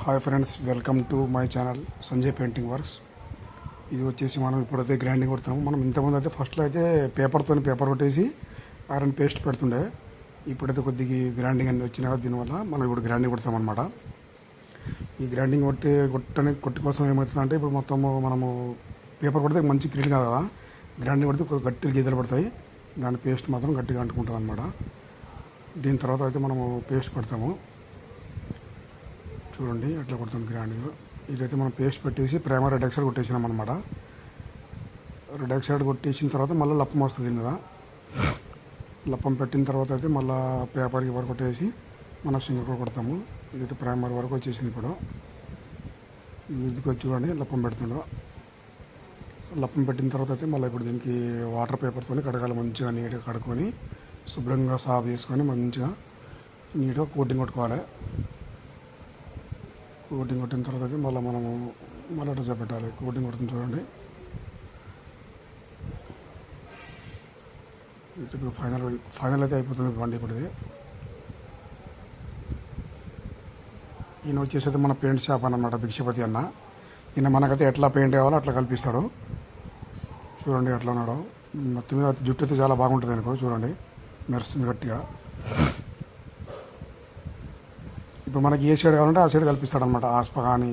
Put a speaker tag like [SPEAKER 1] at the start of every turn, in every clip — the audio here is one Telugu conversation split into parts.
[SPEAKER 1] Hi friends welcome to my channel Sanjay painting works ఇది వచ్చేసి మనం ఇప్పుడైతే గ్రైండింగ్ కొడుతున్నాము. మనం ఇంతకుముందు అయితే ఫస్ట్లో అయితే పేపర్తో పేపర్ కొట్టేసి ఐరన్ పేస్ట్ పెడుతుండే. ఇప్పుడైతే కొద్దిగా గ్రైండింగ్ అన్ని వచ్చిన దీనివల్ల మనం ఇప్పుడు గ్రైండింగ్ కొడతాం ఈ గ్రైండింగ్ కొట్టి కొట్టని కొట్టి కోసం ఏమవుతుందంటే ఇప్పుడు మొత్తం మనము పేపర్ కొడితే మంచి క్లీన్ కాదు కదా. గ్రైండింగ్ కొడితే కొద్దిగా గట్టి గీతలు పడతాయి. దాని పేస్ట్ మాత్రం గట్టిగా అంటుకుంటుంది అనమాట దీని తర్వాత అయితే మనము పేస్ట్ పెడతాము. చూడండి అట్లా కొడుతుంది గ్రాండ్గా ఇదైతే మనం పేస్ట్ పెట్టేసి ప్రైమర్ రెడ్ ఎక్సైడ్ కొట్టేసినాం అనమాట రెడ్ ఎక్సైడ్ కొట్టేసిన తర్వాత మళ్ళీ లప్పం వస్తుంది కదా మీద లప్పం పెట్టిన తర్వాత అయితే మళ్ళీ పేపర్కి వరకు కొట్టేసి మన సింగర్ కూడా కొడతాము. ఇదైతే ప్రైమర్ వరకు వచ్చేసింది ఇప్పుడు. ఇదికి వచ్చి చూడండి లప్పం పెడుతుండో లప్పం పెట్టిన తర్వాత అయితే మళ్ళీ ఇప్పుడు దీనికి వాటర్ పేపర్తో కడగాలి మంచిగా నీట్గా కడుక్కొని శుభ్రంగా సాఫ్ చేసుకొని మంచిగా నీట్గా కోటింగ్ కొట్టుకోవాలి. కోటింగ్ కొట్టిన తర్వాత మళ్ళీ మనము మళ్ళీ అట్లా కోటింగ్ కొడుతుంది చూడండి. ఇప్పుడు ఫైనల్ ఫైనల్ అయితే అయిపోతుంది బండి ఇప్పుడు ఇది ఈయన వచ్చేసి మన పెయింట్ షాప్ అన్నమాట భిక్షపతి అన్న. ఈయన మనకైతే ఎట్లా పెయింట్ కావాలో అట్లా కల్పిస్తాడు. చూడండి ఎట్లా ఉన్నాడు. మొత్తం మీద జుట్టు అయితే చాలా బాగుంటుంది అనుకో చూడండి. మెరుస్తుంది గట్టిగా. ఇప్పుడు మనకి ఏ సైడ్ కావాలంటే ఆ సైడ్ కల్పిస్తాడనమాట ఆస్ప కానీ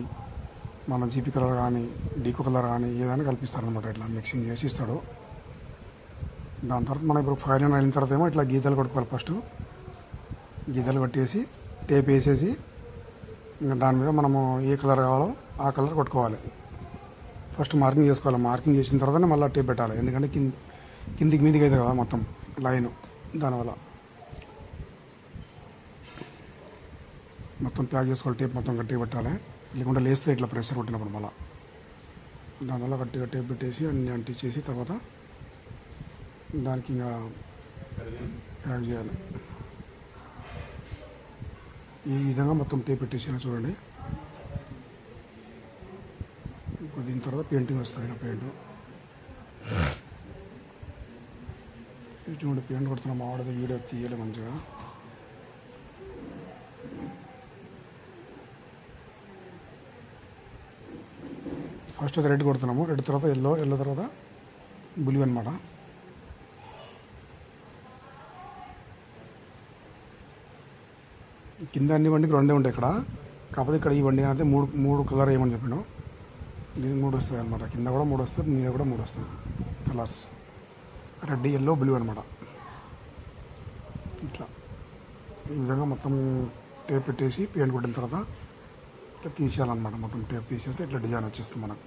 [SPEAKER 1] మన జీపీ కలర్ కానీ డీకో కలర్ కానీ ఏదైనా కల్పిస్తాడనమాట ఇట్లా మిక్సింగ్ చేసి ఇస్తాడు. దాని తర్వాత మనం ఇప్పుడు ఫైల్ అయిన తర్వాత ఏమో ఇట్లా గీతలు కొట్టుకోవాలి ఫస్ట్ గీతలు కొట్టేసి టేప్ వేసేసి ఇంకా దాని మీద మనము ఏ కలర్ కావాలో ఆ కలర్ కొట్టుకోవాలి. ఫస్ట్ మార్కింగ్ చేసుకోవాలి. మార్కింగ్ చేసిన తర్వాతనే మళ్ళీ టేప్ పెట్టాలి. ఎందుకంటే కింద కిందికి మీదికి అయితే కదా మొత్తం లైన్. దానివల్ల. మొత్తం ప్యాక్ చేసుకోవాలి టేప్ మొత్తం గట్టిగా పెట్టాలి. లేకుంటే లేస్తే ఇట్లా ప్రెషర్ కొట్టినప్పుడు మళ్ళీ. దానివల్ల గట్టిగా టేప్ పెట్టేసి అన్ని అంటించేసి తర్వాత దానికి ఇంకా ప్యాక్ చేయాలి. ఈ విధంగా మొత్తం టేప్ పెట్టేసి చూడండి. ఇప్పుడు దీని తర్వాత పెయింటింగ్ వస్తుంది ఇంకా పెయింట్. చూడండి పెయింట్ కొడుతున్నాం. మా వాడిది వీడియో తీయాలి మంచిగా. ఫస్ట్ అయితే రెడ్ కొడుతున్నాము. రెడ్ తర్వాత ఎల్లో ఎల్లో తర్వాత బ్లూ అనమాట కింద అన్ని బండికి రెండే ఉంటాయి ఇక్కడ. కాకపోతే ఇక్కడ ఈ బండి అయితే మూడు మూడు కలర్ ఏమని చెప్పాను. దీనికి మూడు వస్తాయి అనమాట కింద కూడా మూడు వస్తాయి మీద కూడా మూడు వస్తాయి కలర్స్. రెడ్ ఎల్లో బ్లూ అనమాట ఇట్లా. ఈ విధంగా మొత్తం టేప్ పెట్టేసి పెయింట్ కొట్టిన తర్వాత ఇట్లా తీసేయాలన్నమాట. మొత్తం టేప్ తీసేస్తే ఇట్లా డిజైన్ వచ్చేస్తుంది మనకు.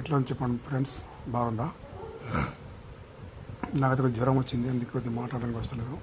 [SPEAKER 1] ఎట్లా అని చెప్పండి ఫ్రెండ్స్? బాగుందా? నాకైతే జ్వరం వచ్చింది అందుకే కొద్దిగా మాట్లాడడానికి వస్తలేదు.